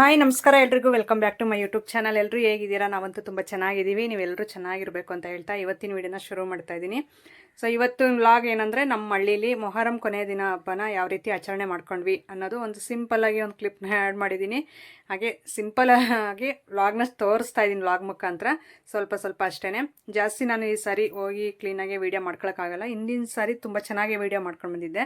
Hi, ನಮಸ್ಕಾರ ಎಲ್ರಿಗೂ. Welcome back to my YouTube channel ಎಲ್ಲರೂ ಹೇಗಿದ್ದೀರಾ? ನಾವಂತೂ ತುಂಬ ಚೆನ್ನಾಗಿದ್ದೀವಿ. ನೀವೆಲ್ಲರೂ ಚೆನ್ನಾಗಿರಬೇಕು ಅಂತ ಹೇಳ್ತಾ ಇವತ್ತಿನ ವಿಡಿಯೋನ ಶುರು ಮಾಡ್ತಾ ಇದ್ದೀನಿ. ಸೊ ಇವತ್ತು ವ್ಲಾಗ್ ಏನಂದರೆ ನಮ್ಮ ಹಳ್ಳೀಲಿ ಮೊಹರಂ ಕೊನೆಯ ದಿನ ಹಬ್ಬನ ಯಾವ ರೀತಿ ಆಚರಣೆ ಮಾಡ್ಕೊಂಡ್ವಿ ಅನ್ನೋದು ಒಂದು ಸಿಂಪಲ್ಲಾಗಿ ಒಂದು ಕ್ಲಿಪ್ನ ಆ್ಯಡ್ ಮಾಡಿದ್ದೀನಿ. ಹಾಗೆ ಸಿಂಪಲ್ ಆಗಿ ವ್ಲಾಗ್ನ ತೋರಿಸ್ತಾ ಇದ್ದೀನಿ ವ್ಲಾಗ್ ಮುಖಾಂತರ. ಸ್ವಲ್ಪ ಸ್ವಲ್ಪ ಅಷ್ಟೇ ಜಾಸ್ತಿ ನಾನು ಈ ಸಾರಿ ಹೋಗಿ ಕ್ಲೀನಾಗಿ ವೀಡಿಯೋ ಮಾಡ್ಕೊಳಕ್ಕಾಗಲ್ಲ ಹಿಂದಿನ ಸಾರಿ ತುಂಬ ಚೆನ್ನಾಗಿ ವೀಡಿಯೋ ಮಾಡ್ಕೊಂಡು ಬಂದಿದ್ದೆ.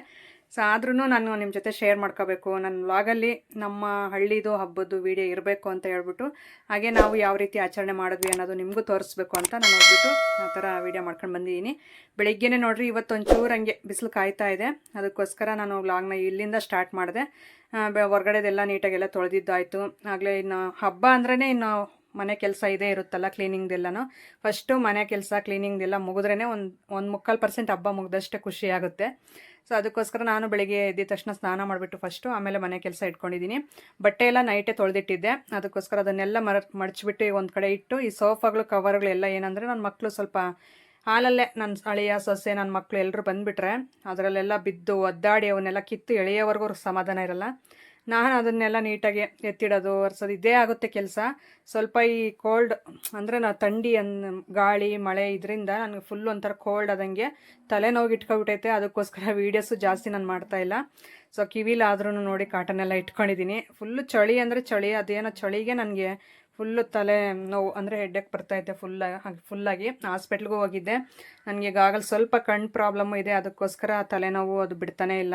ಸೊ ಆದ್ರೂ ನಾನು ನಿಮ್ಮ ಜೊತೆ ಶೇರ್ ಮಾಡ್ಕೋಬೇಕು. ನನ್ನ ವ್ಲಾಗಲ್ಲಿ ನಮ್ಮ ಹಳ್ಳಿದು, ಹಬ್ಬದ್ದು ವಿಡಿಯೋ ಇರಬೇಕು ಅಂತ ಹೇಳ್ಬಿಟ್ಟು, ಹಾಗೆ ನಾವು ಯಾವ ರೀತಿ ಆಚರಣೆ ಮಾಡಿದ್ವಿ ಅನ್ನೋದು ನಿಮಗೂ ತೋರಿಸ್ಬೇಕು ಅಂತ ನಾನು ಹೋಗ್ಬಿಟ್ಟು ಆ ಥರ ವೀಡಿಯೋ ಮಾಡ್ಕೊಂಡು ಬಂದಿದ್ದೀನಿ. ಬೆಳಿಗ್ಗೆನೇ ನೋಡ್ರಿ ಇವತ್ತು ಚೂರು ಹಂಗೆ ಬಿಸಿಲು ಕಾಯ್ತಾ ಇದೆ. ಅದಕ್ಕೋಸ್ಕರ ನಾನು ವ್ಲಾಗ್ನ ಇಲ್ಲಿಂದ ಸ್ಟಾರ್ಟ್ ಮಾಡಿದೆ. ಹೊರಗಡೆದೆಲ್ಲ ನೀಟಾಗೆಲ್ಲ ತೊಳೆದಿದ್ದಾಯಿತು. ಆಗಲೇ ಇನ್ನು ಹಬ್ಬ ಅಂದ್ರೇ ಇನ್ನು ಮನೆ ಕೆಲಸ ಇದೇ ಇರುತ್ತಲ್ಲ ಕ್ಲೀನಿಂಗ್ದೆಲ್ಲನೂ ಫಸ್ಟು ಮನೆ ಕೆಲಸ ಕ್ಲೀನಿಂಗ್ದೆಲ್ಲ ಮುಗಿದ್ರೇ ಒಂದು ಒಂದು ಮುಕ್ಕಾಲು ಪರ್ಸೆಂಟ್ ಹಬ್ಬ ಮುಗಿದಷ್ಟೇ ಖುಷಿ ಆಗುತ್ತೆ. ಸೊ ಅದಕ್ಕೋಸ್ಕರ ನಾನು ಬೆಳಿಗ್ಗೆ ಎದ್ದ ತಕ್ಷಣ ಸ್ನಾನ ಮಾಡಿಬಿಟ್ಟು ಫಸ್ಟು ಆಮೇಲೆ ಮನೆ ಕೆಲಸ ಇಟ್ಕೊಂಡಿದ್ದೀನಿ ಬಟ್ಟೆ ಎಲ್ಲ ನೈಟೇ ತೊಳೆದಿಟ್ಟಿದ್ದೆ. ಅದಕ್ಕೋಸ್ಕರ ಅದನ್ನೆಲ್ಲ ಮರ ಮಡಚಿಬಿಟ್ಟು ಒಂದು ಕಡೆ ಇಟ್ಟು, ಈ ಸೋಫಾಗಳು ಕವರ್ಗಳೆಲ್ಲ ಏನಂದರೆ ನನ್ನ ಮಕ್ಕಳು ಸ್ವಲ್ಪ ಹಾಲಲ್ಲೇ ನನ್ನ ಅಳಿಯ ಸೊಸೆ ನನ್ನ ಮಕ್ಕಳು ಎಲ್ಲರೂ ಬಂದುಬಿಟ್ರೆ, ಅದರಲ್ಲೆಲ್ಲ ಬಿದ್ದು ಒದ್ದಾಡಿ ಅವನ್ನೆಲ್ಲ ಕಿತ್ತು ಎಳೆಯೋವರೆಗೂ ಸಮಾಧಾನ ಇರಲ್ಲ. ನಾನು ಅದನ್ನೆಲ್ಲ ನೀಟಾಗಿ ಎತ್ತಿಡೋದು, ಒರೆಸೋದು, ಇದೇ ಆಗುತ್ತೆ ಕೆಲಸ. ಸ್ವಲ್ಪ ಈ ಕೋಲ್ಡ್ ಅಂದರೆ ನಾ ಥಂಡಿ ಅನ್, ಗಾಳಿ, ಮಳೆ ಇದರಿಂದ ನನಗೆ ಫುಲ್ ಒಂಥರ ಕೋಲ್ಡ್ ಆದಂಗೆ ತಲೆನೋವು ಇಟ್ಕೊಬಿಟ್ಟೈತೆ ಅದಕ್ಕೋಸ್ಕರ ವೀಡಿಯೋಸು ಜಾಸ್ತಿ ನಾನು ಮಾಡ್ತಾ ಇಲ್ಲ. ಸೊ ಕಿವಿಲಾದ್ರೂ ನೋಡಿ ಕಾಟನ್ ಎಲ್ಲ ಇಟ್ಕೊಂಡಿದ್ದೀನಿ ಫುಲ್ಲು ಚಳಿ ಅಂದರೆ ಚಳಿ, ಅದೇನೋ ಚಳಿಗೆ ನನಗೆ ಫುಲ್ಲು ತಲೆ ನೋವು ಅಂದರೆ ಹೆಡ್ಡಕ್ಕೆ ಬರ್ತೈತೆ ಹಾಗೆ ಫುಲ್ಲಾಗಿ ಹಾಸ್ಪಿಟ್ಲ್ಗೂ ಹೋಗಿದ್ದೆ. ನನಗೆ ಈಗಾಗಲೇ ಸ್ವಲ್ಪ ಕಣ್ಣು ಪ್ರಾಬ್ಲಮ್ಮು ಇದೆ. ಅದಕ್ಕೋಸ್ಕರ ತಲೆನೋವು ಅದು ಬಿಡ್ತಾನೇ ಇಲ್ಲ.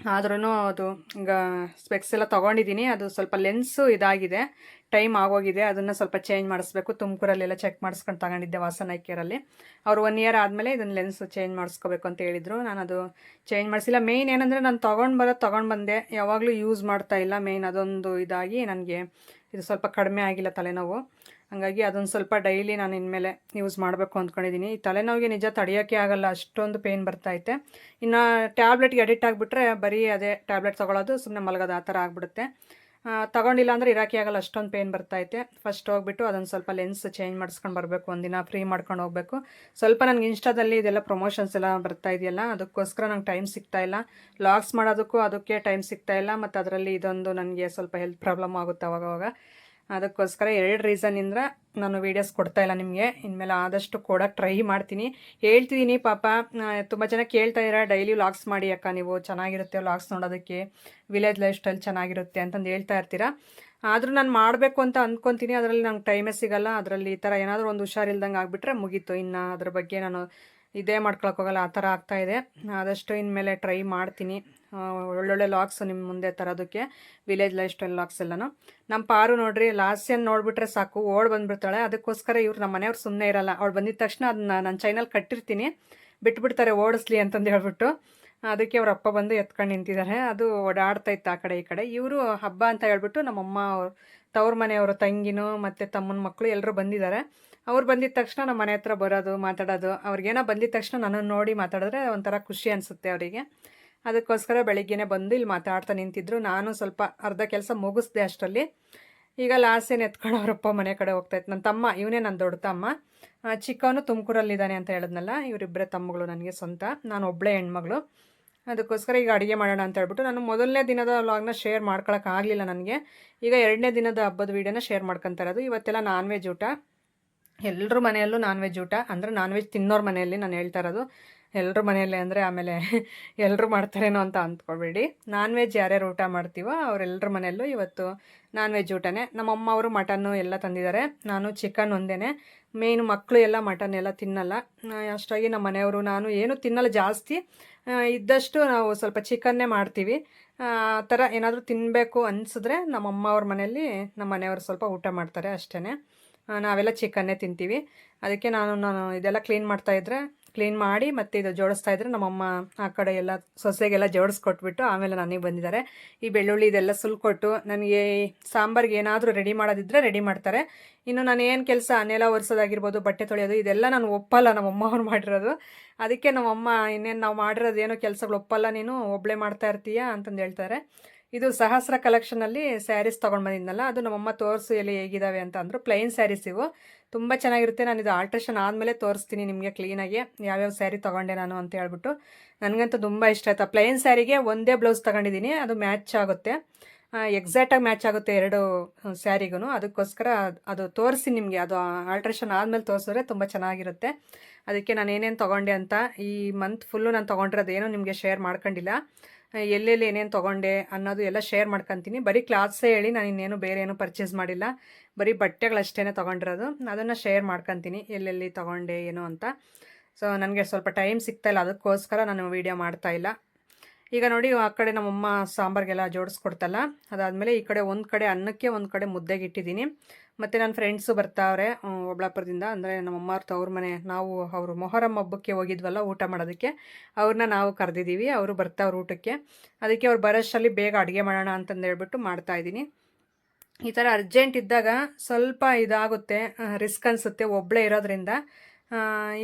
ಆದ್ರೂ ಅದು ಈಗ ಸ್ಪೆಕ್ಸ್ ಎಲ್ಲ ತೊಗೊಂಡಿದ್ದೀನಿ ಅದು ಸ್ವಲ್ಪ ಲೆನ್ಸು ಇದಾಗಿದೆ. ಟೈಮ್ ಆಗೋಗಿದೆ. ಅದನ್ನು ಸ್ವಲ್ಪ ಚೇಂಜ್ ಮಾಡಿಸ್ಬೇಕು. ತುಮಕೂರಲ್ಲೆಲ್ಲ ಚೆಕ್ ಮಾಡಿಸ್ಕೊಂಡು ತಗೊಂಡಿದ್ದೆ ವಾಸನ ಕೇರಲ್ಲಿ ಅವ್ರು ಒನ್ ಇಯರ್ ಆದಮೇಲೆ ಇದನ್ನು ಲೆನ್ಸ್ ಚೇಂಜ್ ಮಾಡಿಸ್ಕೋಬೇಕು ಅಂತ ಹೇಳಿದರು. ನಾನು ಅದು ಚೇಂಜ್ ಮಾಡಿಸಿಲ್ಲ. ಮೇಯ್ನ್ ಏನಂದರೆ ನಾನು ತೊಗೊಂಡು ಬರೋದು ತೊಗೊಂಡು ಬಂದೆ. ಯಾವಾಗಲೂ ಯೂಸ್ ಮಾಡ್ತಾ ಇಲ್ಲ. ಮೇಯ್ನ್ ಅದೊಂದು ಇದಾಗಿ ನನಗೆ ಇದು ಸ್ವಲ್ಪ ಕಡಿಮೆ ಆಗಿಲ್ಲ ತಲೆನೋವು. ಹಾಗಾಗಿ ಅದೊಂದು ಸ್ವಲ್ಪ ಡೈಲಿ ನಾನು ಇನ್ಮೇಲೆ ಯೂಸ್ ಮಾಡಬೇಕು ಅಂದ್ಕೊಂಡಿದ್ದೀನಿ ಈ ತಲೆನೋವಿಗೆ ನಿಜ ತಡೆಯೋಕ್ಕೆ ಆಗಲ್ಲ, ಅಷ್ಟೊಂದು ಪೇಯ್ನ್ ಬರ್ತೈತೆ ಇನ್ನು ಟ್ಯಾಬ್ಲೆಟ್ಗೆ ಅಡಿಕ್ಟ್ ಆಗಿಬಿಟ್ರೆ ಬರೀ ಅದೇ ಟ್ಯಾಬ್ಲೆಟ್ ತೊಗೊಳೋದು ಸುಮ್ಮನೆ ಮಲಗೋದು ಆ ಥರ ಆಗಿಬಿಡುತ್ತೆ. ತೊಗೊಂಡಿಲ್ಲ ಅಂದರೆ ಇರೋಕ್ಕೆ ಆಗಲ್ಲ, ಅಷ್ಟೊಂದು ಪೇಯ್ನ್ ಬರ್ತೈತೆ ಫಸ್ಟ್ ಹೋಗ್ಬಿಟ್ಟು ಅದೊಂದು ಸ್ವಲ್ಪ ಲೆನ್ಸ್ ಚೇಂಜ್ ಮಾಡಿಸ್ಕೊಂಡು ಬರಬೇಕು ಒಂದಿನ ಫ್ರೀ ಮಾಡ್ಕೊಂಡು ಹೋಗಬೇಕು. ಸ್ವಲ್ಪ ನನಗೆ ಇನ್ಸ್ಟಾದಲ್ಲಿ ಇದೆಲ್ಲ ಪ್ರಮೋಷನ್ಸ್ ಎಲ್ಲ ಬರ್ತಾ ಇದೆಯಲ್ಲ, ಅದಕ್ಕೋಸ್ಕರ ನಂಗೆ ಟೈಮ್ ಸಿಗ್ತಾ ಇಲ್ಲ. ಲಾಗ್ಸ್ ಮಾಡೋದಕ್ಕೂ ಅದಕ್ಕೆ ಟೈಮ್ ಸಿಗ್ತಾ ಇಲ್ಲ, ಮತ್ತು ಅದರಲ್ಲಿ ಇದೊಂದು ನನಗೆ ಸ್ವಲ್ಪ ಹೆಲ್ತ್ ಪ್ರಾಬ್ಲಮ್ ಆಗುತ್ತೆ ಅವಾಗವಾಗ. ಅದಕ್ಕೋಸ್ಕರ ಎರಡು ರೀಸನಿಂದ ನಾನು ವೀಡಿಯೋಸ್ ಕೊಡ್ತಾ ಇಲ್ಲ ನಿಮಗೆ. ಇನ್ಮೇಲೆ ಆದಷ್ಟು ಕೊಡೋಕ್ಕೆ ಟ್ರೈ ಮಾಡ್ತೀನಿ. ಹೇಳ್ತಿದ್ದೀನಿ ಪಾಪ ತುಂಬ ಜನ ಕೇಳ್ತಾ ಇದ್ದೀರಾ ಡೈಲಿ ವ್ಲಾಗ್ಸ್ ಮಾಡಿ ಅಕ್ಕ ನೀವು, ಚೆನ್ನಾಗಿರುತ್ತೆ ವ್ಲಾಗ್ಸ್ ನೋಡೋದಕ್ಕೆ. ವಿಲೇಜ್ ಲೈಫ್ ಸ್ಟೈಲ್ ಚೆನ್ನಾಗಿರುತ್ತೆ ಅಂತಂದು ಹೇಳ್ತಾ ಇರ್ತೀರಾ? ಆದರೂ ನಾನು ಮಾಡಬೇಕು ಅಂತ ಅಂದ್ಕೊತೀನಿ ಅದರಲ್ಲಿ ನಂಗೆ ಟೈಮೇ ಸಿಗಲ್ಲ. ಅದರಲ್ಲಿ ಈ ಥರ ಏನಾದರೂ ಒಂದು ಹುಷಾರಿಲ್ದಂಗೆ ಆಗಿಬಿಟ್ರೆ ಮುಗೀತು. ಇನ್ನು ಅದ್ರ ಬಗ್ಗೆ ನಾನು ಇದೇ ಮಾಡ್ಕೊಳಕ್ಕೋಗಲ್ಲ ಆ ಥರ ಆಗ್ತಾಯಿದೆ ಆದಷ್ಟು ಇನ್ಮೇಲೆ ಟ್ರೈ ಮಾಡ್ತೀನಿ. ಒಳ್ಳೊಳ್ಳೆ ಲಾಕ್ಸ್ ನಿಮ್ಮ ಮುಂದೆ ತರೋದಕ್ಕೆ ವಿಲೇಜ್ ಲೈಫ್ ಸ್ಟೈಲ್ ಲಾಕ್ಸ್ ಎಲ್ಲನೂ. ನಮ್ಮ ಪಾರು ನೋಡ್ರಿ ಲಾಸ್ಯನ್ ನೋಡಿಬಿಟ್ರೆ ಸಾಕು, ಓಡ್ ಬಂದುಬಿಡ್ತಾಳೆ. ಅದಕ್ಕೋಸ್ಕರ ಇವ್ರು ನಮ್ಮ ಮನೆಯವ್ರು ಸುಮ್ಮನೆ ಇರಲ್ಲ. ಅವ್ಳು ಬಂದಿದ ತಕ್ಷಣ ಅದನ್ನ ನನ್ನ ಚೈನಲ್ ಕಟ್ಟಿರ್ತೀನಿ. ಬಿಟ್ಬಿಡ್ತಾರೆ ಓಡಿಸ್ಲಿ ಅಂತಂದು ಹೇಳ್ಬಿಟ್ಟು. ಅದಕ್ಕೆ ಅವ್ರ ಅಪ್ಪ ಬಂದು ಎತ್ಕೊಂಡು ನಿಂತಿದ್ದಾರೆ ಅದು ಓಡಾಡ್ತಾ ಇತ್ತು ಆ ಕಡೆ ಈ ಕಡೆ. ಇವರು ಹಬ್ಬ ಅಂತ ಹೇಳ್ಬಿಟ್ಟು ನಮ್ಮಮ್ಮ ಅವ್ರು, ತವ್ರ ಮನೆಯವರು ತಂಗಿನೂ ಮತ್ತು ತಮ್ಮನ ಮಕ್ಕಳು ಎಲ್ಲರೂ ಬಂದಿದ್ದಾರೆ ಅವ್ರು ಬಂದಿದ ತಕ್ಷಣ ನಮ್ಮ ಮನೆ ಹತ್ರ ಬರೋದು, ಮಾತಾಡೋದು. ಅವ್ರಿಗೇನೋ ಬಂದಿದ ತಕ್ಷಣ ನನ್ನನ್ನು ನೋಡಿ ಮಾತಾಡಿದ್ರೆ ಒಂಥರ ಖುಷಿ ಅನಿಸುತ್ತೆ ಅವರಿಗೆ. ಅದಕ್ಕೋಸ್ಕರ ಬೆಳಿಗ್ಗೆನೇ ಬಂದು ಇಲ್ಲಿ ಮಾತಾಡ್ತಾ ನಿಂತಿದ್ರು. ನಾನು ಸ್ವಲ್ಪ ಅರ್ಧ ಕೆಲಸ ಮುಗಿಸ್ದೆ ಅಷ್ಟರಲ್ಲಿ. ಈಗ ಲಾಸ್ಟ್ ಏನು ಎತ್ಕೊಂಡು ಅವರಪ್ಪ ಮನೆ ಕಡೆ ಹೋಗ್ತಾಯಿತ್ತು ನನ್ನ ತಮ್ಮ, ಇವನೇ ನನ್ನ ದೊಡ್ಡ ತಮ್ಮ. ಚಿಕ್ಕವನು ತುಮಕೂರಲ್ಲಿದ್ದಾನೆ ಅಂತ ಹೇಳಿದ್ನಲ್ಲ ಇವರಿಬ್ಬರೇ ತಮ್ಮಗಳು ನನಗೆ ಸ್ವಂತ. ನಾನು ಒಬ್ಬಳೇ ಹೆಣ್ಮಗಳು. ಅದಕ್ಕೋಸ್ಕರ ಈಗ ಅಡುಗೆ ಮಾಡೋಣ ಅಂತ ಹೇಳ್ಬಿಟ್ಟು ನಾನು ಮೊದಲನೇ ದಿನದ ವ್ಲಾಗ್ನ ಶೇರ್ ಮಾಡ್ಕೊಳಕ್ಕಾಗಲಿಲ್ಲ ನನಗೆ. ಈಗ ಎರಡನೇ ದಿನದ ಹಬ್ಬದ ವೀಡಿಯೋನ ಶೇರ್ ಮಾಡ್ಕೊತಾ ಇರೋದು. ಇವತ್ತೆಲ್ಲ ನಾನ್ ವೆಜ್ ಊಟ. ಎಲ್ಲರ ಮನೆಯಲ್ಲೂ ನಾನ್ ವೆಜ್ ಊಟ. ಅಂದರೆ ನಾನ್ ವೆಜ್ ತಿನ್ನೋರ ಮನೆಯಲ್ಲಿ ನಾನು ಹೇಳ್ತಾ ಇರೋದು ಎಲ್ಲರ ಮನೆಯಲ್ಲೇ ಅಂದರೆ ಆಮೇಲೆ ಎಲ್ಲರೂ ಮಾಡ್ತಾರೇನೋ ಅಂತ ಅಂದ್ಕೊಬೇಡಿ ನಾನ್ ವೆಜ್ ಯಾರ್ಯಾರು ಊಟ ಮಾಡ್ತೀವೋ ಅವರೆಲ್ಲರ ಮನೆಯಲ್ಲೂ ಇವತ್ತು ನಾನ್ ವೆಜ್ ಊಟನೇ. ನಮ್ಮಮ್ಮ ಅವರು ಮಟನ್ನು ಎಲ್ಲ ತಂದಿದ್ದಾರೆ. ನಾನು ಚಿಕನ್ ಒಂದೇ ಮೇನ್ ಮಕ್ಕಳು ಎಲ್ಲ ಮಟನ್ ಎಲ್ಲ ತಿನ್ನಲ್ಲ. ಅಷ್ಟಾಗಿ ನಮ್ಮ ಮನೆಯವರು ನಾನು ಏನು ತಿನ್ನಲ್ಲ, ಜಾಸ್ತಿ. ಇದ್ದಷ್ಟು ನಾವು ಸ್ವಲ್ಪ ಚಿಕನ್ನೇ ಮಾಡ್ತೀವಿ. ಆ ಥರ ಏನಾದರೂ ತಿನ್ನಬೇಕು ಅನ್ಸಿದ್ರೆ ನಮ್ಮ ಅಮ್ಮ ಅವ್ರ ಮನೆಯಲ್ಲಿ ನಮ್ಮ ಮನೆಯವರು ಸ್ವಲ್ಪ ಊಟ ಮಾಡ್ತಾರೆ ಅಷ್ಟೇ ನಾವೆಲ್ಲ ಚಿಕನ್ನೇ ತಿಂತೀವಿ. ಅದಕ್ಕೆ ನಾನು ನಾನು ಇದೆಲ್ಲ ಕ್ಲೀನ್ ಮಾಡ್ತಾಯಿದ್ರೆ ಕ್ಲೀನ್ ಮಾಡಿ ಮತ್ತು ಇದು ಜೋಡಿಸ್ತಾ ಇದ್ರೆ ನಮ್ಮಮ್ಮ ಆ ಕಡೆ ಎಲ್ಲ ಸೊಸೆಗೆಲ್ಲ ಜೋಡಿಸ್ಕೊಟ್ಬಿಟ್ಟು ಆಮೇಲೆ ನನಗೆ ಬಂದಿದ್ದಾರೆ. ಈ ಬೆಳ್ಳುಳ್ಳಿ ಇದೆಲ್ಲ ಸುಲ್ಕೊಟ್ಟು ನನಗೆ ಸಾಂಬಾರಿಗೆ ಏನಾದರೂ ರೆಡಿ ಮಾಡೋದಿದ್ರೆ ರೆಡಿ ಮಾಡ್ತಾರೆ. ಇನ್ನು ನಾನು ಏನು ಕೆಲಸ, ನೆಲ ಒರೆಸೋದಾಗಿರ್ಬೋದು, ಬಟ್ಟೆ ತೊಳೆಯೋದು, ಇದೆಲ್ಲ ನಾನು ಒಪ್ಪಲ್ಲ ನಮ್ಮಮ್ಮ ಅವ್ರು ಮಾಡಿರೋದು. ಅದಕ್ಕೆ ನಮ್ಮಮ್ಮ ಇನ್ನೇನು ನಾವು ಮಾಡಿರೋದು ಏನೋ ಕೆಲಸಗಳು ಒಪ್ಪಲ್ಲ ನೀನು ಒಬ್ಬಳೇ ಮಾಡ್ತಾ ಇರ್ತೀಯ ಅಂತಂದು ಹೇಳ್ತಾರೆ. ಇದು ಸಹಸ್ರ ಕಲೆಕ್ಷನಲ್ಲಿ ಸ್ಯಾರೀಸ್ ತೊಗೊಂಡು ಬಂದಿದ್ನಲ್ಲ, ಅದು ನಮ್ಮಮ್ಮ ತೋರಿಸು ಎಲ್ಲಿ ಹೇಗಿದ್ದಾವೆ ಅಂತ ಅಂದರು ಪ್ಲೈನ್ ಸ್ಯಾರೀಸ್ ಇವು. ತುಂಬ ಚೆನ್ನಾಗಿರುತ್ತೆ, ನಾನು ಇದು ಆಲ್ಟ್ರೇಷನ್ ಆದಮೇಲೆ ತೋರಿಸ್ತೀನಿ ನಿಮಗೆ ಕ್ಲೀನಾಗಿ ಯಾವ್ಯಾವ ಸ್ಯಾರಿ ತೊಗೊಂಡೆ ನಾನು ಅಂತ ಹೇಳ್ಬಿಟ್ಟು. ನನಗಂತೂ ತುಂಬ ಇಷ್ಟ ಆಯ್ತು. ಪ್ಲೈನ್ ಸ್ಯಾರಿಗೆ ಒಂದೇ ಬ್ಲೌಸ್ ತೊಗೊಂಡಿದ್ದೀನಿ, ಅದು ಮ್ಯಾಚ್ ಆಗುತ್ತೆ. ಎಕ್ಸಾಕ್ಟಾಗಿ ಮ್ಯಾಚ್ ಆಗುತ್ತೆ ಎರಡು ಸ್ಯಾರಿಗೂ ಅದಕ್ಕೋಸ್ಕರ ಅದು ತೋರಿಸಿ ನಿಮಗೆ, ಅದು ಆಲ್ಟ್ರೇಷನ್ ಆದಮೇಲೆ ತೋರಿಸಿದ್ರೆ ತುಂಬ ಚೆನ್ನಾಗಿರುತ್ತೆ. ಅದಕ್ಕೆ ನಾನು ಏನೇನು ತೊಗೊಂಡೆ ಅಂತ ಈ ಮಂತ್ ಫುಲ್ಲು ನಾನು ತೊಗೊಂಡಿರೋದೇನು ನಿಮಗೆ ಶೇರ್ ಮಾಡ್ಕೊಂಡಿಲ್ಲ. ಎಲ್ಲೆಲ್ಲಿ ಏನೇನು ತೊಗೊಂಡೆ ಅನ್ನೋದು ಎಲ್ಲ ಶೇರ್ ಮಾಡ್ಕೊತೀನಿ. ಬರೀ ಕ್ಲಾತ್ಸೇ ಹೇಳಿ ನಾನು ಇನ್ನೇನು ಬೇರೆ ಏನು ಪರ್ಚೇಸ್ ಮಾಡಿಲ್ಲ. ಬರೀ ಬಟ್ಟೆಗಳಷ್ಟೇ ತೊಗೊಂಡಿರೋದು. ಅದನ್ನು ಶೇರ್ ಮಾಡ್ಕೊತೀನಿ. ಎಲ್ಲೆಲ್ಲಿ ತೊಗೊಂಡೆ, ಏನು ಅಂತ. ಸೊ ನನಗೆ ಸ್ವಲ್ಪ ಟೈಮ್ ಸಿಗ್ತಾಯಿಲ್ಲ ಅದಕ್ಕೋಸ್ಕರ ನಾನು ವೀಡಿಯೋ ಮಾಡ್ತಾಯಿಲ್ಲ ಈಗ ನೋಡಿ, ಆ ಕಡೆ ನಮ್ಮಮ್ಮ ಸಾಂಬಾರಿಗೆಲ್ಲ ಜೋಡಿಸ್ಕೊಡ್ತಲ್ಲ. ಅದಾದಮೇಲೆ ಈ ಕಡೆ ಒಂದು ಕಡೆ ಅನ್ನಕ್ಕೆ ಒಂದು ಕಡೆ ಮುದ್ದೆಗೆ ಇಟ್ಟಿದ್ದೀನಿ. ಮತ್ತು ನನ್ನ ಫ್ರೆಂಡ್ಸು ಬರ್ತಾವ್ರೆ ಒಬ್ಳಾಪುರದಿಂದ. ಅಂದರೆ ನಮ್ಮಮ್ಮ ಅವ್ರ ತವ್ರ ಮನೆ. ನಾವು ಅವರು ಮೊಹರಂ ಹಬ್ಬಕ್ಕೆ ಹೋಗಿದ್ವಲ್ಲ ಊಟ ಮಾಡೋದಕ್ಕೆ. ಅವ್ರನ್ನ ನಾವು ಕರೆದಿದ್ದೀವಿ ಅವರು ಬರ್ತಾವ್ರು ಊಟಕ್ಕೆ. ಅದಕ್ಕೆ ಅವ್ರು ಬರೋಷ್ಟರಲ್ಲಿ ಬೇಗ ಅಡುಗೆ ಮಾಡೋಣ ಅಂತಂದು ಹೇಳ್ಬಿಟ್ಟು ಮಾಡ್ತಾಯಿದ್ದೀನಿ ಈ ಥರ ಅರ್ಜೆಂಟ್ ಇದ್ದಾಗ ಸ್ವಲ್ಪ ಇದಾಗುತ್ತೆ ರಿಸ್ಕ್ ಅನಿಸುತ್ತೆ ಒಬ್ಬಳೇ ಇರೋದ್ರಿಂದ.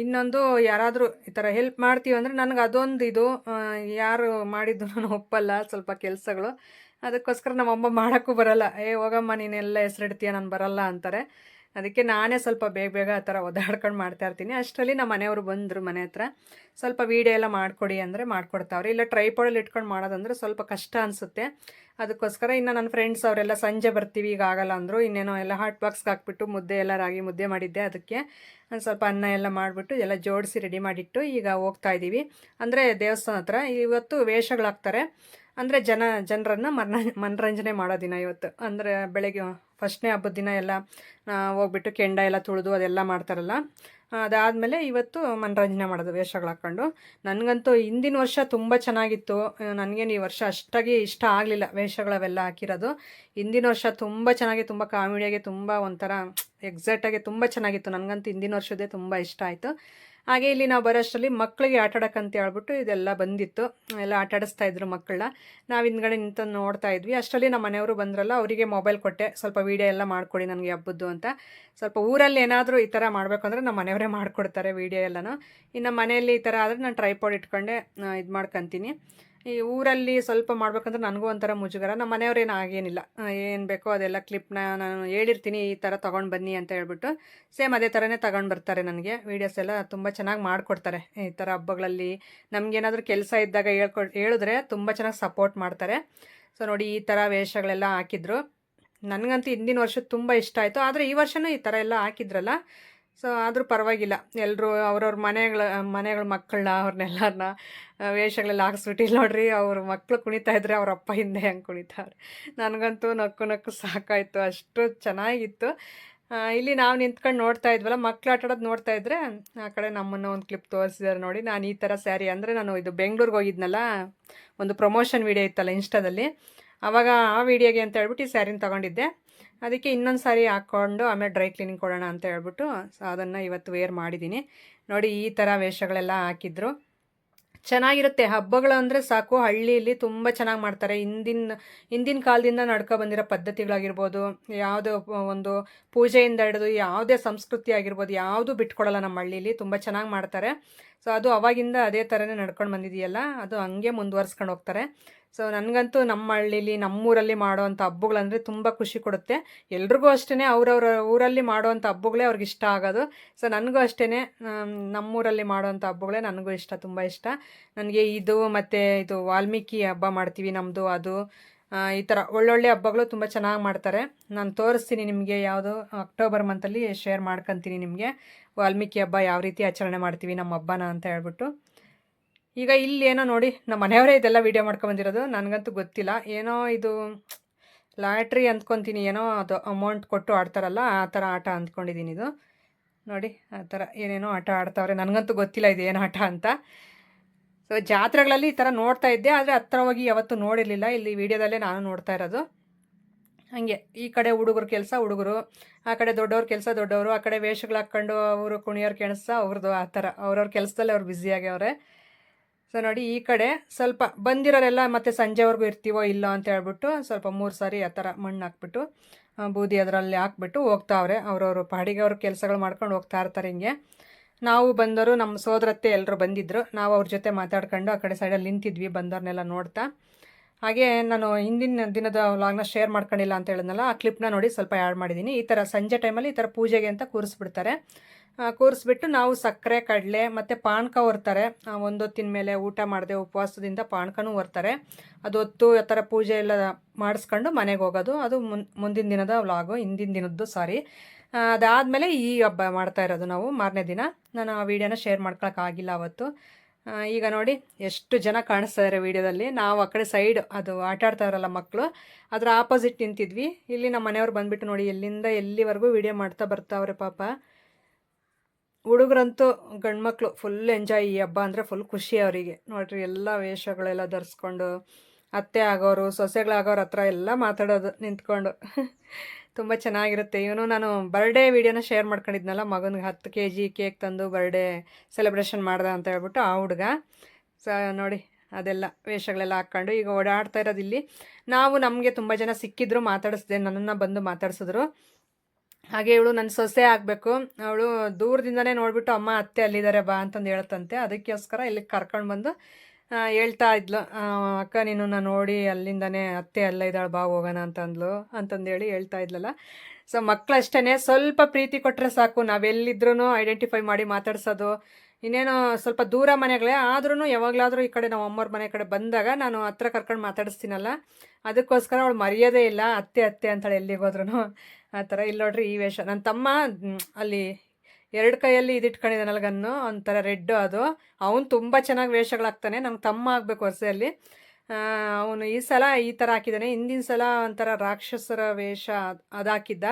ಇನ್ನೊಂದು ಯಾರಾದರೂ ಈ ಥರ ಹೆಲ್ಪ್ ಮಾಡ್ತೀವಿ ಅಂದರೆ ನನಗೆ ಅದೊಂದು ಇದು ಯಾರು ಮಾಡಿದ್ದು ನಾನು ಒಪ್ಪಲ್ಲ ಸ್ವಲ್ಪ ಕೆಲಸಗಳು. ಅದಕ್ಕೋಸ್ಕರ ನಮ್ಮಮ್ಮ ಮಾಡೋಕ್ಕೂ ಬರಲ್ಲ. ಏ ಹೋಗಮ್ಮ, ನೀನೆಲ್ಲ ಹೆಸರಿಡ್ತೀಯ, ನಾನು ಬರಲ್ಲ ಅಂತಾರೆ. ಅದಕ್ಕೆ ನಾನೇ ಸ್ವಲ್ಪ ಬೇಗ ಬೇಗ ಆ ಥರ ಒದಾಡ್ಕೊಂಡು ಮಾಡ್ತಾ ಇರ್ತೀನಿ. ಅಷ್ಟರಲ್ಲಿ ನಮ್ಮ ಮನೆಯವರು ಬಂದರು ಮನೆ ಹತ್ರ, ಸ್ವಲ್ಪ ವೀಡಿಯೋ ಎಲ್ಲ ಮಾಡಿಕೊಡಿ ಅಂದರೆ ಮಾಡಿಕೊಡ್ತಾವ್ರೆ. ಇಲ್ಲ ಟ್ರೈಪಾಡಲ್ಲಿ ಇಟ್ಕೊಂಡು ಮಾಡೋದಂದ್ರೆ ಸ್ವಲ್ಪ ಕಷ್ಟ ಅನಿಸುತ್ತೆ. ಅದಕ್ಕೋಸ್ಕರ ಇನ್ನು ನನ್ನ ಫ್ರೆಂಡ್ಸ್ ಅವರೆಲ್ಲ ಸಂಜೆ ಬರ್ತೀವಿ, ಈಗ ಆಗಲ್ಲ ಅಂದರು. ಇನ್ನೇನೋ ಎಲ್ಲ ಹಾಟ್ ಬಾಕ್ಸ್ಗೆ ಹಾಕ್ಬಿಟ್ಟು ಮುದ್ದೆ ಎಲ್ಲ ರಾಗಿ ಮುದ್ದೆ ಮಾಡಿದ್ದೆ ಅದಕ್ಕೆ ಒಂದು ಸ್ವಲ್ಪ ಅನ್ನ ಎಲ್ಲ ಮಾಡಿಬಿಟ್ಟು ಎಲ್ಲ ಜೋಡಿಸಿ ರೆಡಿ ಮಾಡಿಟ್ಟು ಈಗ ಹೋಗ್ತಾ ಇದ್ದೀವಿ. ಅಂದರೆ ದೇವಸ್ಥಾನ ಹತ್ರ ಇವತ್ತು ವೇಷಗಳಾಗ್ತಾರೆ ಅಂದರೆ ಜನ, ಜನರನ್ನು ಮನ ಮನರಂಜನೆ ಮಾಡೋ ದಿನ ಇವತ್ತು. ಅಂದರೆ ಬೆಳಗ್ಗೆ ಫಸ್ಟ್ನೇ ಹಬ್ಬದ ದಿನ ಎಲ್ಲ ಹೋಗ್ಬಿಟ್ಟು ಕೆಂಡ ಎಲ್ಲ ತುಳಿದು ಅದೆಲ್ಲ ಮಾಡ್ತಾರಲ್ಲ ಅದಾದಮೇಲೆ ಇವತ್ತು ಮನರಂಜನೆ ಮಾಡೋದು ವೇಷಗಳು ಹಾಕ್ಕೊಂಡು. ನನಗಂತೂ ಹಿಂದಿನ ವರ್ಷ ತುಂಬ ಚೆನ್ನಾಗಿತ್ತು. ನನಗೇನು ಈ ವರ್ಷ ಅಷ್ಟಾಗಿ ಇಷ್ಟ ಆಗಲಿಲ್ಲ ವೇಷಗಳವೆಲ್ಲ ಹಾಕಿರೋದು. ಹಿಂದಿನ ವರ್ಷ ತುಂಬ ಚೆನ್ನಾಗಿ, ತುಂಬ ಕಾಮಿಡಿಯಾಗಿ, ತುಂಬ ಒಂಥರ ಎಕ್ಸಾಕ್ಟಾಗಿ ತುಂಬ ಚೆನ್ನಾಗಿತ್ತು. ನನಗಂತೂ ಹಿಂದಿನ ವರ್ಷದೇ ತುಂಬ ಇಷ್ಟ ಆಯಿತು. ಹಾಗೆ ಇಲ್ಲಿ ನಾವು ಬರೋಷ್ಟರಲ್ಲಿ ಮಕ್ಕಳಿಗೆ ಆಟ ಆಡೋಕ್ಕಂತ ಹೇಳ್ಬಿಟ್ಟು ಇದೆಲ್ಲ ಬಂದಿತ್ತು. ಎಲ್ಲ ಆಟ ಆಡಿಸ್ತಾ ಇದ್ರು ಮಕ್ಕಳನ್ನ. ನಾವು ಹಿಂದ್ಗಡೆ ನಿಂತು ನೋಡ್ತಾ ಇದ್ವಿ. ಅಷ್ಟರಲ್ಲಿ ನಮ್ಮ ಮನೆಯವರು ಬಂದ್ರಲ್ಲ, ಅವರಿಗೆ ಮೊಬೈಲ್ ಕೊಟ್ಟೆ. ಸ್ವಲ್ಪ ವೀಡಿಯೋ ಎಲ್ಲ ಮಾಡಿಕೊಡಿ ನನಗೆ ಹಬ್ಬದ್ದು ಅಂತ. ಸ್ವಲ್ಪ ಊರಲ್ಲಿ ಏನಾದರೂ ಈ ಥರ ಮಾಡಬೇಕು ಅಂದರೆ ನಮ್ಮ ಮನೆಯವರೇ ಮಾಡಿಕೊಡ್ತಾರೆ ವೀಡಿಯೋ ಎಲ್ಲನೂ. ಇನ್ನು ಮನೆಯಲ್ಲಿ ಈ ಥರ ಆದರೆ ನಾನು ಟ್ರೈಪಾಡ್ ಇಟ್ಕೊಂಡೆ ಇದು ಮಾಡ್ಕೊತೀನಿ ಈ ಊರಲ್ಲಿ ಸ್ವಲ್ಪ ಮಾಡ್ಬೇಕಂದ್ರೆ ನನಗೂ ಒಂಥರ ಮುಜುಗರ. ನಮ್ಮ ಮನೆಯವ್ರೇನು ಆಗೇನಿಲ್ಲ ಏನು ಬೇಕೋ ಅದೆಲ್ಲ ಕ್ಲಿಪ್ನ ನಾನು ಹೇಳಿರ್ತೀನಿ, ಈ ಥರ ತೊಗೊಂಡು ಬನ್ನಿ ಅಂತ ಹೇಳ್ಬಿಟ್ಟು. ಸೇಮ್ ಅದೇ ಥರನೇ ತಗೊಂಡು ಬರ್ತಾರೆ ನನಗೆ. ವೀಡಿಯೋಸ್ ಎಲ್ಲ ತುಂಬ ಚೆನ್ನಾಗಿ ಮಾಡಿಕೊಡ್ತಾರೆ. ಈ ಥರ ಹಬ್ಬಗಳಲ್ಲಿ ನಮಗೇನಾದರೂ ಕೆಲಸ ಇದ್ದಾಗ ಹೇಳ್ಕೊ, ಹೇಳಿದ್ರೆ ತುಂಬ ಚೆನ್ನಾಗಿ ಸಪೋರ್ಟ್ ಮಾಡ್ತಾರೆ. ಸೊ ನೋಡಿ ಈ ಥರ ವೇಷಗಳೆಲ್ಲ ಹಾಕಿದ್ರು. ನನಗಂತೂ ಹಿಂದಿನ ವರ್ಷ ತುಂಬ ಇಷ್ಟ ಆಯಿತು. ಆದರೆ ಈ ವರ್ಷವೂ ಈ ಥರ ಎಲ್ಲ ಹಾಕಿದ್ರಲ್ಲ. ಸೊ ಆದರೂ ಪರವಾಗಿಲ್ಲ. ಎಲ್ಲರೂ ಅವ್ರವ್ರ ಮನೆಗಳ ಮನೆಗಳ ಮಕ್ಕಳನ್ನ ಅವ್ರನ್ನೆಲ್ಲರನ್ನ ವೇಷಗಳೆಲ್ಲ ಹಾಕ್ಸ್ಬಿಟ್ಟಿಲ್ಲ ನೋಡ್ರಿ ಅವ್ರ ಮಕ್ಕಳು ಕುಣಿತಾ ಇದ್ರೆ ಅವ್ರ ಅಪ್ಪ ಹಿಂದೆ ಹೆಂಗೆ ಕುಣಿತಾರೆ. ನನಗಂತೂ ನಕ್ಕು ನಕ್ಕು ಸಾಕಾಯಿತು. ಅಷ್ಟು ಚೆನ್ನಾಗಿತ್ತು. ಇಲ್ಲಿ ನಾವು ನಿಂತ್ಕೊಂಡು ನೋಡ್ತಾ ಇದ್ವಲ್ಲ, ಮಕ್ಳು ಆಟಾಡೋದು ನೋಡ್ತಾ ಇದ್ರೆ, ಆ ಕಡೆ ನಮ್ಮನ್ನು ಒಂದು ಕ್ಲಿಪ್ ತೋರಿಸಿದಾರೆ ನೋಡಿ. ನಾನು ಈ ಥರ ಸ್ಯಾರಿ ಅಂದರೆ ನಾನು ಇದು ಬೆಂಗಳೂರಿಗೆ ಹೋಗಿದ್ನಲ್ಲ, ಒಂದು ಪ್ರಮೋಷನ್ ವೀಡಿಯೋ ಇತ್ತಲ್ಲ ಇನ್ಸ್ಟಾದಲ್ಲಿ ಆವಾಗ ಆ ವೀಡಿಯೋಗೆ ಅಂತ ಹೇಳ್ಬಿಟ್ಟು ಈ ಸ್ಯಾರಿನ ತೊಗೊಂಡಿದ್ದೆ. ಅದಕ್ಕೆ ಇನ್ನೊಂದು ಸಾರಿ ಹಾಕ್ಕೊಂಡು ಆಮೇಲೆ ಡ್ರೈ ಕ್ಲೀನಿಂಗ್ ಕೊಡೋಣ ಅಂತ ಹೇಳ್ಬಿಟ್ಟು ಅದನ್ನು ಇವತ್ತು ವೇರ್ ಮಾಡಿದ್ದೀನಿ ನೋಡಿ, ಈ ಥರ ವೇಷಗಳೆಲ್ಲ ಹಾಕಿದ್ರು. ಚೆನ್ನಾಗಿರುತ್ತೆ. ಹಬ್ಬಗಳು ಅಂದರೆ ಸಾಕು. ಹಳ್ಳಿಯಲ್ಲಿ ತುಂಬ ಚೆನ್ನಾಗಿ ಮಾಡ್ತಾರೆ. ಹಿಂದಿನ ಹಿಂದಿನ ಕಾಲದಿಂದ ನಡ್ಕೊ ಬಂದಿರೋ ಪದ್ಧತಿಗಳಾಗಿರ್ಬೋದು, ಯಾವುದೋ ಒಂದು ಪೂಜೆಯಿಂದ ಹಿಡಿದು ಯಾವುದೇ ಸಂಸ್ಕೃತಿ ಆಗಿರ್ಬೋದು, ಯಾವುದು ಬಿಟ್ಕೊಡಲ್ಲ ನಮ್ಮ ಹಳ್ಳಿಯಲ್ಲಿ ತುಂಬ ಚೆನ್ನಾಗಿ ಮಾಡ್ತಾರೆ. ಸೊ, ಅದು ಅವಾಗಿಂದ ಅದೇ ಥರನೇ ನಡ್ಕೊಂಡು ಬಂದಿದೆಯಲ್ಲ, ಅದು ಹಂಗೆ ಮುಂದುವರ್ಸ್ಕೊಂಡು ಹೋಗ್ತಾರೆ. ಸೊ ನನಗಂತೂ ನಮ್ಮ ಹಳ್ಳಿಲಿ, ನಮ್ಮೂರಲ್ಲಿ ಮಾಡೋವಂಥ ಹಬ್ಬಗಳಂದರೆ ತುಂಬ ಖುಷಿ ಕೊಡುತ್ತೆ. ಎಲ್ರಿಗೂ ಅಷ್ಟೇ ಅವ್ರವ್ರ ಊರಲ್ಲಿ ಮಾಡೋವಂಥ ಹಬ್ಬಗಳೇ ಅವ್ರಿಗೆ ಇಷ್ಟ ಆಗೋದು. ಸೊ ನನಗೂ ಅಷ್ಟೇ ನಮ್ಮೂರಲ್ಲಿ ಮಾಡೋವಂಥ ಹಬ್ಬಗಳೇ ನನಗೂ ಇಷ್ಟ, ತುಂಬ ಇಷ್ಟ. ನನಗೆ ಇದು ಮತ್ತು ಇದು ವಾಲ್ಮೀಕಿ ಹಬ್ಬ ಮಾಡ್ತೀವಿ ನಮ್ಮದು ಅದು ಈ ಥರ ಒಳ್ಳೊಳ್ಳೆ ಹಬ್ಬಗಳು ತುಂಬ ಚೆನ್ನಾಗಿ ಮಾಡ್ತಾರೆ. ನಾನು ತೋರಿಸ್ತೀನಿ ನಿಮಗೆ ಯಾವುದು, ಅಕ್ಟೋಬರ್ ಮಂತಲ್ಲಿ ಶೇರ್ ಮಾಡ್ಕೊತೀನಿ ನಿಮಗೆ. ವಾಲ್ಮೀಕಿ ಹಬ್ಬ ಯಾವ ರೀತಿ ಆಚರಣೆ ಮಾಡ್ತೀವಿ ನಮ್ಮ ಹಬ್ಬನ ಅಂತ ಹೇಳ್ಬಿಟ್ಟು. ಈಗ ಇಲ್ಲಿ ಏನೋ ನೋಡಿ, ನಮ್ಮ ಮನೆಯವರೇ ಇದೆಲ್ಲ ವೀಡಿಯೋ ಮಾಡ್ಕೊಂಬಂದಿರೋದು ನನಗಂತೂ ಗೊತ್ತಿಲ್ಲ. ಏನೋ ಇದು ಲಾಟ್ರಿ ಅಂದ್ಕೊತೀನಿ, ಏನೋ ಅದು ಅಮೌಂಟ್ ಕೊಟ್ಟು ಆಡ್ತಾರಲ್ಲ, ಆ ಥರ ಆಟ ಅಂದ್ಕೊಂಡಿದ್ದೀನಿ ಇದು. ನೋಡಿ, ಆ ಥರ ಏನೇನೋ ಆಟ ಆಡ್ತಾವ್ರೆ. ನನಗಂತೂ ಗೊತ್ತಿಲ್ಲ ಇದು ಏನು ಆಟ ಅಂತ. ಸೊ ಜಾತ್ರೆಗಳಲ್ಲಿ ಈ ಥರ ನೋಡ್ತಾ ಇದ್ದೆ, ಆದರೆ ಹತ್ರ ಹೋಗಿ ಯಾವತ್ತೂ ನೋಡಿರಲಿಲ್ಲ. ಇಲ್ಲಿ ವೀಡಿಯೋದಲ್ಲೇ ನಾನು ನೋಡ್ತಾ ಇರೋದು. ಹಾಗೆ, ಈ ಕಡೆ ಹುಡುಗರು ಕೆಲಸ, ಹುಡುಗರು. ಆ ಕಡೆ ದೊಡ್ಡವ್ರ ಕೆಲಸ, ದೊಡ್ಡವರು. ಆ ಕಡೆ ವೇಷಗಳು ಹಾಕ್ಕೊಂಡು ಅವರು ಕುಣಿಯೋರು ಕೆಣಸ ಅವ್ರದ್ದು ಆ ಥರ. ಅವ್ರವ್ರ ಕೆಲಸದಲ್ಲಿ ಅವ್ರು ಬ್ಯುಸಿಯಾಗ್ಯವ್ರೆ ಸೊ ನೋಡಿ, ಈ ಕಡೆ ಸ್ವಲ್ಪ ಬಂದಿರೋರೆಲ್ಲ ಮತ್ತೆ ಸಂಜೆವರೆಗೂ ಇರ್ತೀವೋ ಇಲ್ಲ ಅಂತ ಹೇಳ್ಬಿಟ್ಟು ಸ್ವಲ್ಪ ಮೂರು ಸಾರಿ ಆ ಥರ ಮಣ್ಣು ಹಾಕ್ಬಿಟ್ಟು ಬೂದಿ ಅದರಲ್ಲಿ ಹಾಕ್ಬಿಟ್ಟು ಹೋಗ್ತಾವ್ರೆ. ಅವ್ರವ್ರ ಪಾಡಿಗೆ ಅವ್ರ ಕೆಲಸಗಳು ಮಾಡ್ಕೊಂಡು ಹೋಗ್ತಾ ಇರ್ತಾರೆ ಹಿಂಗೆ. ನಾವು ಬಂದವರು ನಮ್ಮ ಸೋದರತ್ತೆ ಎಲ್ಲರೂ ಬಂದಿದ್ದರು ನಾವು ಅವ್ರ ಜೊತೆ ಮಾತಾಡ್ಕೊಂಡು ಆ ಕಡೆ ಸೈಡಲ್ಲಿ ನಿಂತಿದ್ವಿ ಬಂದವ್ರನ್ನೆಲ್ಲ ನೋಡ್ತಾ. ಹಾಗೆ ನಾನು ಹಿಂದಿನ ದಿನದ ವ್ಲಾಗ್ನ ಶೇರ್ ಮಾಡ್ಕೊಂಡಿಲ್ಲ ಅಂತ ಹೇಳಿದ್ನಲ್ಲ, ಆ ಕ್ಲಿಪ್ನ ನೋಡಿ ಸ್ವಲ್ಪ ಆ್ಯಡ್ ಮಾಡಿದ್ದೀನಿ ಈ ಥರ ಸಂಜೆ ಟೈಮಲ್ಲಿ ಈ ಥರ ಪೂಜೆಗೆ ಅಂತ ಕೂರಿಸ್ಬಿಡ್ತಾರೆ. ಕೂರಿಸ್ಬಿಟ್ಟು ನಾವು ಸಕ್ಕರೆ, ಕಡಲೆ ಮತ್ತು ಪಾನಕ ಹೊರ್ತಾರೆ ಒಂದೊತ್ತಿನ ಮೇಲೆ ಊಟ ಮಾಡದೆ, ಉಪವಾಸದಿಂದ ಪಾನಕನೂ ಹೊರ್ತಾರೆ ಅದು ಹೊತ್ತು ಆ ಥರ ಪೂಜೆ ಎಲ್ಲ ಮಾಡಿಸ್ಕೊಂಡು ಮನೆಗೆ ಹೋಗೋದು. ಅದು ಮುಂದಿನ ದಿನದ ವ್ಲಾಗು ಹಿಂದಿನ ದಿನದ್ದು ಸಾರಿ ಅದಾದಮೇಲೆ ಈ ಹಬ್ಬ ಮಾಡ್ತಾ ಇರೋದು ನಾವು ಮಾರನೇ ದಿನ. ನಾನು ಆ ವಿಡಿಯೋನ ಶೇರ್ ಮಾಡ್ಕೊಳಕ್ಕಾಗಿಲ್ಲ ಅವತ್ತು. ಈಗ ನೋಡಿ, ಎಷ್ಟು ಜನ ಕಾಣಿಸ್ತಾ ಇದ್ದಾರೆ ವಿಡಿಯೋದಲ್ಲಿ. ನಾವು ಆ ಕಡೆ ಸೈಡ್ ಅದು ಆಟ ಆಡ್ತಾರಲ್ಲ ಮಕ್ಕಳು ಅದರ ಆಪೋಸಿಟ್ ನಿಂತಿದ್ವಿ. ಇಲ್ಲಿ ನಮ್ಮ ಮನೆಯವ್ರು ಬಂದ್ಬಿಟ್ಟು ನೋಡಿ, ಎಲ್ಲಿಂದ ಎಲ್ಲಿವರೆಗೂ ವಿಡಿಯೋ ಮಾಡ್ತಾ ಬರ್ತಾವ್ರೆ ಪಾಪ. ಹುಡುಗರಂತೂ ಗಂಡ್ಮಕ್ಳು ಫುಲ್ ಎಂಜಾಯ್ ಈ ಹಬ್ಬ ಅಂದರೆ ಫುಲ್ ಖುಷಿ ಅವರಿಗೆ. ನೋಡ್ರಿ ಎಲ್ಲ ವೇಷಗಳೆಲ್ಲ ಧರಿಸ್ಕೊಂಡು, ಅತ್ತೆ ಆಗೋರು, ಸೊಸೆಗಳಾಗೋರ ಹತ್ರ ಎಲ್ಲ ಮಾತಾಡೋದು, ನಿಂತ್ಕೊಂಡು. ತುಂಬ ಚೆನ್ನಾಗಿರುತ್ತೆ. ಇವನು ನಾನು ಬರ್ಡೇ ವಿಡಿಯೋನ ಶೇರ್ ಮಾಡ್ಕೊಂಡಿದ್ನಲ್ಲ, ಮಗನಿಗೆ ಹತ್ತು ಕೆ ಜಿ ಕೇಕ್ ತಂದು ಬರ್ಡೇ ಸೆಲೆಬ್ರೇಷನ್ ಮಾಡ್ದೆ ಅಂತ ಹೇಳ್ಬಿಟ್ಟು ಆ ಹುಡುಗ. ಸ ನೋಡಿ, ಅದೆಲ್ಲ ವೇಷಗಳೆಲ್ಲ ಹಾಕ್ಕೊಂಡು ಈಗ ಓಡಾಡ್ತಾ ಇರೋದು ಇಲ್ಲಿ. ನಾವು ನಮಗೆ ತುಂಬ ಜನ ಸಿಕ್ಕಿದ್ರು ಮಾತಾಡಿಸ್ದೆ, ನನ್ನನ್ನು ಬಂದು ಮಾತಾಡ್ಸಿದ್ರು. ಹಾಗೆ ಇವಳು ನನ್ನ ಸೊಸೆ ಆಗಬೇಕು. ಅವಳು ದೂರದಿಂದನೇ ನೋಡಿಬಿಟ್ಟು ಅಮ್ಮ, ಅತ್ತೆ ಅಲ್ಲಿದ್ದಾರೆ ಬಾ ಅಂತಂದು ಹೇಳ್ತಂತೆ. ಅದಕ್ಕೋಸ್ಕರ ಇಲ್ಲಿಗೆ ಕರ್ಕೊಂಡು ಬಂದು ಹೇಳ್ತಾ ಇದ್ಲು. ಅಕ್ಕ, ನೀನು ನಾನು ನೋಡಿ ಅಲ್ಲಿಂದನೇ ಅತ್ತೆ ಅಲ್ಲ ಇದ್ದಾಳೆ, ಬಾ ಹೋಗೋಣ ಅಂತಂದ್ಲು. ಅಂತಂದೇಳಿ ಹೇಳ್ತಾ ಇದ್ಲಲ್ಲ. ಸೊ ಮಕ್ಳು ಅಷ್ಟೇ ಸ್ವಲ್ಪ ಪ್ರೀತಿ ಕೊಟ್ಟರೆ ಸಾಕು. ನಾವೆಲ್ಲಿದ್ರೂ ಐಡೆಂಟಿಫೈ ಮಾಡಿ ಮಾತಾಡ್ಸೋದು. ಇನ್ನೇನು ಸ್ವಲ್ಪ ದೂರ ಮನೆಗಳೇ. ಆದ್ರೂ ಯಾವಾಗಲಾದರೂ ಈ ಕಡೆ ನಾವು ಅಮ್ಮವ್ರ ಮನೆ ಕಡೆ ಬಂದಾಗ ನಾನು ಹತ್ರ ಕರ್ಕೊಂಡು ಮಾತಾಡಿಸ್ತೀನಲ್ಲ. ಅದಕ್ಕೋಸ್ಕರ ಅವಳು ಮರ್ಯಾದೆ ಇಲ್ಲ. ಅತ್ತೆ ಅತ್ತೆ ಅಂತಾಳೆ ಎಲ್ಲಿಗೆ ಹೋದ್ರೂ ಆ ಥರ. ಇಲ್ಲಿ ನೋಡ್ರಿ ಈ ವೇಷ. ನನ್ನ ತಮ್ಮ ಅಲ್ಲಿ ಎರಡು ಕೈಯಲ್ಲಿ ಇದಿಟ್ಕೊಂಡಿದ್ದಾನಲ್ಲ ಗನ್ನು ಒಂಥರ ರೆಡ್ಡು ಅದು. ಅವನು ತುಂಬ ಚೆನ್ನಾಗಿ ವೇಷಗಳಾಗ್ತಾನೆ ನಂಗೆ ತಮ್ಮ ಆಗಬೇಕು ವರ್ಷದಲ್ಲಿ ಅವನು ಈ ಸಲ ಈ ಥರ ಹಾಕಿದ್ದಾನೆ. ಹಿಂದಿನ ಸಲ ಒಂಥರ ರಾಕ್ಷಸರ ವೇಷ ಅದು ಹಾಕಿದ್ದ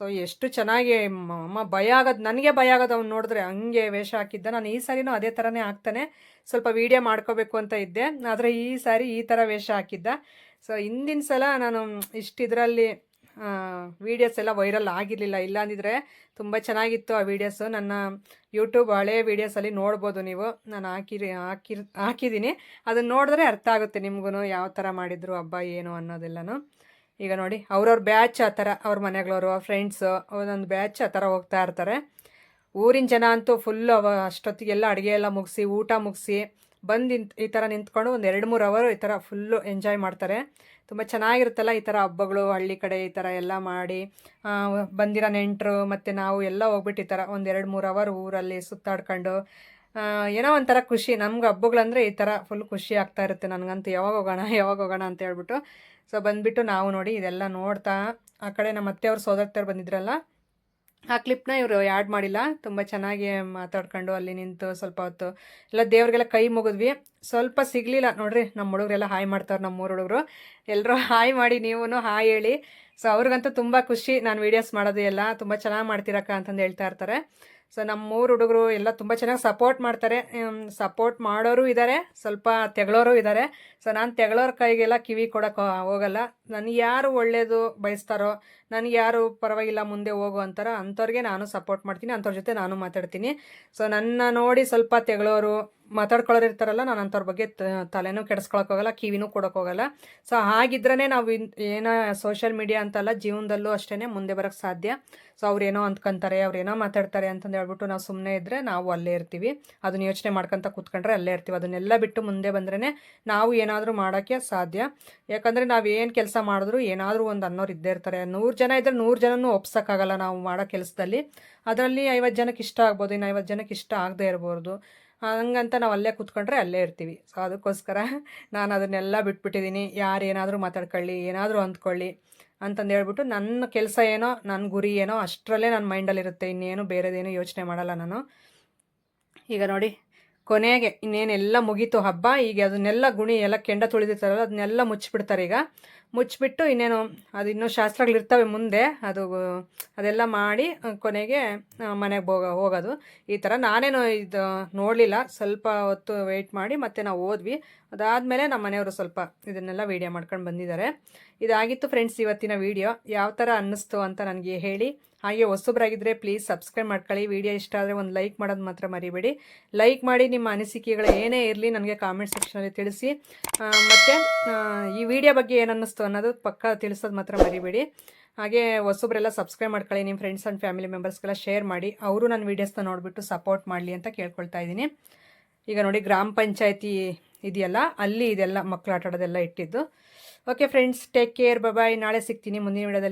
ಸೊ, ಎಷ್ಟು ಚೆನ್ನಾಗಿ ಅಮ್ಮ ಭಯ ಆಗೋದು, ನನಗೆ ಭಯ ಆಗೋದು ಅವ್ನು ನೋಡಿದ್ರೆ ಹಂಗೆ ವೇಷ ಹಾಕಿದ್ದ. ನಾನು ಈ ಸಾರಿನೂ ಅದೇ ಥರನೇ ಹಾಕ್ತಾನೆ. ಸ್ವಲ್ಪ ವೀಡಿಯೋ ಮಾಡ್ಕೋಬೇಕು ಅಂತ ಇದ್ದೆ. ಆದರೆ ಈ ಸಾರಿ ಈ ಥರ ವೇಷ ಹಾಕಿದ್ದ. ಸೊ, ಹಿಂದಿನ ಸಲ ನಾನು ಇಷ್ಟಿದ್ರಲ್ಲಿ ವೀಡಿಯೋಸ್ ಎಲ್ಲ ವೈರಲ್ ಆಗಿರಲಿಲ್ಲ. ಇಲ್ಲಾಂದಿದ್ರೆ ತುಂಬ ಚೆನ್ನಾಗಿತ್ತು ಆ ವೀಡಿಯೋಸು ನನ್ನ ಯೂಟ್ಯೂಬ್ ಹಳೆ ವೀಡಿಯೋಸಲ್ಲಿ ನೋಡ್ಬೋದು ನೀವು. ನಾನು ಹಾಕಿರಿ, ಹಾಕಿರ್ ಹಾಕಿದ್ದೀನಿ ಅದನ್ನು ನೋಡಿದ್ರೆ ಅರ್ಥ ಆಗುತ್ತೆ ನಿಮ್ಗೂ ಯಾವ ಥರ ಮಾಡಿದ್ರು ಹಬ್ಬ, ಏನು ಅನ್ನೋದೆಲ್ಲನೂ. ಈಗ ನೋಡಿ, ಅವ್ರವ್ರ ಬ್ಯಾಚ್ ಆ ಥರ ಅವ್ರ ಮನೆಗಳವರು ಫ್ರೆಂಡ್ಸು ಒಂದೊಂದು ಬ್ಯಾಚ್ ಆ ಥರ ಹೋಗ್ತಾ ಇರ್ತಾರೆ. ಊರಿನ ಜನ ಅಂತೂ ಫುಲ್ ಅವ, ಅಷ್ಟೊತ್ತಿಗೆಲ್ಲ ಅಡುಗೆ ಎಲ್ಲ ಮುಗಿಸಿ, ಊಟ ಮುಗಿಸಿ ಬಂದು ಈ ಥರ ನಿಂತ್ಕೊಂಡು ಒಂದು ಎರಡು ಮೂರು ಅವರು ಈ ಥರ ಫುಲ್ಲು ಎಂಜಾಯ್ ಮಾಡ್ತಾರೆ. ತುಂಬ ಚೆನ್ನಾಗಿರುತ್ತಲ್ಲ ಈ ಥರ ಹಬ್ಬಗಳು, ಹಳ್ಳಿ ಕಡೆ ಈ ಥರ ಎಲ್ಲ ಮಾಡಿ. ಬಂದಿರೋ ನೆಂಟರು ಮತ್ತು ನಾವು ಎಲ್ಲ ಹೋಗ್ಬಿಟ್ಟು ಈ ಥರ ಒಂದು ಎರಡು ಮೂರು ಅವರ್ ಊರಲ್ಲಿ ಸುತ್ತಾಡ್ಕೊಂಡು ಏನೋ ಒಂಥರ ಖುಷಿ. ನಮ್ಗೆ ಹಬ್ಬಗಳಂದರೆ ಈ ಥರ ಫುಲ್ ಖುಷಿ ಆಗ್ತಾ ಇರುತ್ತೆ. ನನಗಂತೂ ಯಾವಾಗ ಹೋಗೋಣ ಯಾವಾಗ ಹೋಗೋಣ ಅಂತ ಹೇಳ್ಬಿಟ್ಟು. ಸೊ ಬಂದುಬಿಟ್ಟು ನಾವು ನೋಡಿ ಇದೆಲ್ಲ ನೋಡ್ತಾ, ಆ ಕಡೆ ನಮ್ಮ ಅತ್ತೆಯವ್ರು ಸೋದರ್ತವ್ರು ಬಂದಿದ್ರಲ್ಲ? ಆ ಕ್ಲಿಪ್ನ ಇವರು ಆ್ಯಡ್ ಮಾಡಿಲ್ಲ. ತುಂಬ ಚೆನ್ನಾಗಿ ಮಾತಾಡ್ಕೊಂಡು ಅಲ್ಲಿ ನಿಂತು ಸ್ವಲ್ಪ ಹೊತ್ತು ಎಲ್ಲ ದೇವ್ರಿಗೆಲ್ಲ ಕೈ ಮುಗಿದ್ವಿ. ಸ್ವಲ್ಪ ಸಿಗಲಿಲ್ಲ. ನೋಡ್ರಿ ನಮ್ಮ ಹುಡುಗರೆಲ್ಲ ಹಾಯ್ ಮಾಡ್ತಾರೆ ನಮ್ಮ ಮೂರು ಹುಡುಗರು. ಎಲ್ಲರೂ ಹಾಯ್ ಮಾಡಿ ನೀವು ಹಾಯ್ ಹೇಳಿ. ಸೊ ಅವ್ರಿಗಂತೂ ತುಂಬ ಖುಷಿ. ನಾನು ವೀಡಿಯೋಸ್ ಮಾಡೋದು ಎಲ್ಲ ತುಂಬ ಚೆನ್ನಾಗಿ ಮಾಡ್ತೀರಕ್ಕ ಅಂತಂದು ಹೇಳ್ತಾ ಇರ್ತಾರೆ. ಸೊ ನಮ್ಮ ಮೂರು ಹುಡುಗರು ಎಲ್ಲ ತುಂಬ ಚೆನ್ನಾಗಿ ಸಪೋರ್ಟ್ ಮಾಡ್ತಾರೆ. ಸಪೋರ್ಟ್ ಮಾಡೋರು ಇದ್ದಾರೆ ಸ್ವಲ್ಪ ತೆಗಳೋರು ಇದ್ದಾರೆ ಸೊ ನಾನು ತೆಗಳೋರ ಕೈಗೆಲ್ಲ ಕಿವಿ ಕೊಡೋಕೆ ಹೋಗಲ್ಲ. ನನಗೆ ಯಾರು ಒಳ್ಳೆಯದು ಬಯಸ್ತಾರೋ ನನಗೆ ಯಾರು ಪರವಾಗಿಲ್ಲ ಮುಂದೆ ಹೋಗು ಅಂತಾರೋ ಅಂಥವ್ರಿಗೆ ನಾನು ಸಪೋರ್ಟ್ ಮಾಡ್ತೀನಿ, ಅಂಥವ್ರ ಜೊತೆ ನಾನು ಮಾತಾಡ್ತೀನಿ. ಸೊ ನನ್ನ ನೋಡಿ ಸ್ವಲ್ಪ ತೆಗಳೋರು ಮಾತಾಡ್ಕೊಳ್ಳೋರು ಇರ್ತಾರಲ್ಲ, ನಾನು ಅಂಥವ್ರ ಬಗ್ಗೆ ತಲೆನೂ ಕೆಡಿಸ್ಕೊಳಕ್ ಹೋಗಲ್ಲ, ಕಿವಿನೂ ಕೊಡೋಕ್ಕೋಗಲ್ಲ ಸೊ ಹಾಗಿದ್ರೇ ನಾವು ಏನೋ ಸೋಷಿಯಲ್ ಮೀಡಿಯಾ ಅಂತಲ್ಲ, ಜೀವನದಲ್ಲೂ ಅಷ್ಟೇ ಮುಂದೆ ಬರೋಕ್ಕೆ ಸಾಧ್ಯ. ಸೊ ಅವ್ರೇನೋ ಅಂದ್ಕೊಂತಾರೆ ಅವ್ರೇನೋ ಮಾತಾಡ್ತಾರೆ ಅಂತಂದು ಹೇಳ್ಬಿಟ್ಟು ನಾವು ಸುಮ್ಮನೆ ಇದ್ದರೆ ನಾವು ಅಲ್ಲೇ ಇರ್ತೀವಿ. ಅದನ್ನ ಯೋಚನೆ ಮಾಡ್ಕೊತ ಕೂತ್ಕೊಂಡ್ರೆ ಅಲ್ಲೇ ಇರ್ತೀವಿ. ಅದನ್ನೆಲ್ಲ ಬಿಟ್ಟು ಮುಂದೆ ಬಂದ್ರೇ ನಾವು ಏನಾದರೂ ಮಾಡೋಕ್ಕೆ ಸಾಧ್ಯ. ಯಾಕಂದರೆ ನಾವು ಏನು ಕೆಲಸ ಮಾಡಿದ್ರು ಏನಾದರೂ ಒಂದು ಅನ್ನೋರು ಇದ್ದೇ ಇರ್ತಾರೆ. ನೂರು ಜನ ಇದ್ದರೆ ನೂರು ಜನನೂ ಒಪ್ಸೋಕ್ಕಾಗಲ್ಲ ನಾವು ಮಾಡೋ ಕೆಲಸದಲ್ಲಿ. ಅದರಲ್ಲಿ ಐವತ್ತು ಜನಕ್ಕೆ ಇಷ್ಟ ಆಗ್ಬೋದು, ಇನ್ನು ಐವತ್ತು ಜನಕ್ಕೆ ಇಷ್ಟ ಆಗದೆ ಇರ್ಬೋದು. ಹಂಗಂತ ನಾವು ಅಲ್ಲೇ ಕೂತ್ಕೊಂಡ್ರೆ ಅಲ್ಲೇ ಇರ್ತೀವಿ. ಸೊ ಅದಕ್ಕೋಸ್ಕರ ನಾನು ಅದನ್ನೆಲ್ಲ ಬಿಟ್ಬಿಟ್ಟಿದ್ದೀನಿ ಯಾರು ಏನಾದರೂ ಮಾತಾಡ್ಕೊಳ್ಳಿ, ಏನಾದರೂ ಅಂದ್ಕೊಳ್ಳಿ ಅಂತಂದು ಹೇಳ್ಬಿಟ್ಟು ನನ್ನ ಕೆಲಸ ಏನೋ ನನ್ನ ಗುರಿ ಏನೋ ಅಷ್ಟರಲ್ಲೇ ನನ್ನ ಮೈಂಡಲ್ಲಿರುತ್ತೆ ಇನ್ನೇನು ಬೇರೆದೇನು ಯೋಚನೆ ಮಾಡಲ್ಲ ನಾನು. ಈಗ ನೋಡಿ ಕೊನೆಗೆ ಇನ್ನೇನೆಲ್ಲ ಮುಗೀತು ಹಬ್ಬ ಈಗ ಅದನ್ನೆಲ್ಲ ಗುಣಿ ಎಲ್ಲ ಕೆಂಡ ತುಳಿದಿರ್ತಾರಲ್ಲ, ಅದನ್ನೆಲ್ಲ ಮುಚ್ಚಿಬಿಡ್ತಾರೆ ಈಗ. ಮುಚ್ಚಿಬಿಟ್ಟು ಇನ್ನೇನು, ಅದು ಇನ್ನೂ ಶಾಸ್ತ್ರಗಳಿರ್ತವೆ ಮುಂದೆ, ಅದು ಅದೆಲ್ಲ ಮಾಡಿ ಕೊನೆಗೆ ಮನೆಗೆ ಹೋಗ ಹೋಗೋದು. ಈ ಥರ ನಾನೇನು ಇದು ನೋಡಲಿಲ್ಲ, ಸ್ವಲ್ಪ ಹೊತ್ತು ವೆಯ್ಟ್ ಮಾಡಿ ಮತ್ತೆ ನಾವು ಹೋದ್ವಿ ಅದಾದಮೇಲೆ ನಮ್ಮ ಮನೆಯವರು ಸ್ವಲ್ಪ ಇದನ್ನೆಲ್ಲ ವೀಡಿಯೋ ಮಾಡ್ಕೊಂಡು ಬಂದಿದ್ದಾರೆ. ಇದಾಗಿತ್ತು ಫ್ರೆಂಡ್ಸ್ ಇವತ್ತಿನ ವೀಡಿಯೋ ಯಾವ ಥರ ಅನ್ನಿಸ್ತು ಅಂತ ನನಗೆ ಹೇಳಿ. ಹಾಗೆ ಹೊಸಬ್ರಾಗಿದ್ದರೆ ಪ್ಲೀಸ್ ಸಬ್ಸ್ಕ್ರೈಬ್ ಮಾಡ್ಕೊಳ್ಳಿ. ವಿಡಿಯೋ ಇಷ್ಟ ಆದರೆ ಒಂದು ಲೈಕ್ ಮಾಡೋದು ಮಾತ್ರ ಮರಿಬೇಡಿ. ಲೈಕ್ ಮಾಡಿ ನಿಮ್ಮ ಅನಿಸಿಕೆಗಳು ಏನೇ ಇರಲಿ ನನಗೆ ಕಾಮೆಂಟ್ ಸೆಕ್ಷನಲ್ಲಿ ತಿಳಿಸಿ. ಮತ್ತು ಈ ವಿಡಿಯೋ ಬಗ್ಗೆ ಏನು ಅನ್ನಿಸ್ತು ಅನ್ನೋದು ಪಕ್ಕ ತಿಳಿಸೋದು ಮಾತ್ರ ಮರಿಬೇಡಿ. ಹಾಗೆ ಹೊಸಬ್ರೆಲ್ಲ ಸಬ್ಸ್ಕ್ರೈಬ್ ಮಾಡ್ಕೊಳ್ಳಿ. ನಿಮ್ಮ ಫ್ರೆಂಡ್ಸ್ ಆ್ಯಂಡ್ ಫ್ಯಾಮಿಲಿ ಮೆಂಬರ್ಸ್ಗೆಲ್ಲ ಶೇರ್ ಮಾಡಿ. ಅವರು ನನ್ನ ವೀಡಿಯೋಸ್ನ ನೋಡಿಬಿಟ್ಟು ಸಪೋರ್ಟ್ ಮಾಡಲಿ ಅಂತ ಕೇಳ್ಕೊಳ್ತಾ ಇದ್ದೀನಿ. ಈಗ ನೋಡಿ, ಗ್ರಾಮ ಪಂಚಾಯತಿ ಇದೆಯಲ್ಲ? ಅಲ್ಲಿ ಇದೆಲ್ಲ ಮಕ್ಕಳು ಆಟ ಆಡೋದೆಲ್ಲ ಇಟ್ಟಿದ್ದು. Okay friends take care bye ನಾಳೆ ಸಿಗ್ತೀನಿ ಮುಂದಿನ ವಿಡಿಯೋದಲ್ಲಿ.